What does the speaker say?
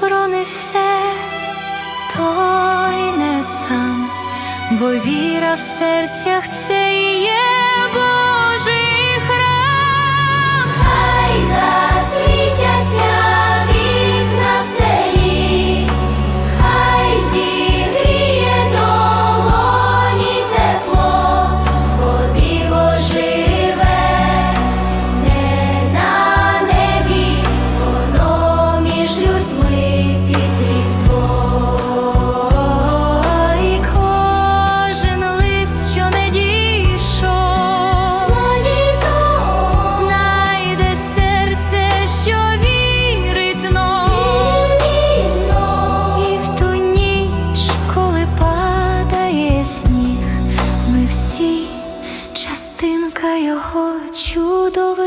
добро несе, той не сам, бо віра в серцях це. Всі його чудових доріг.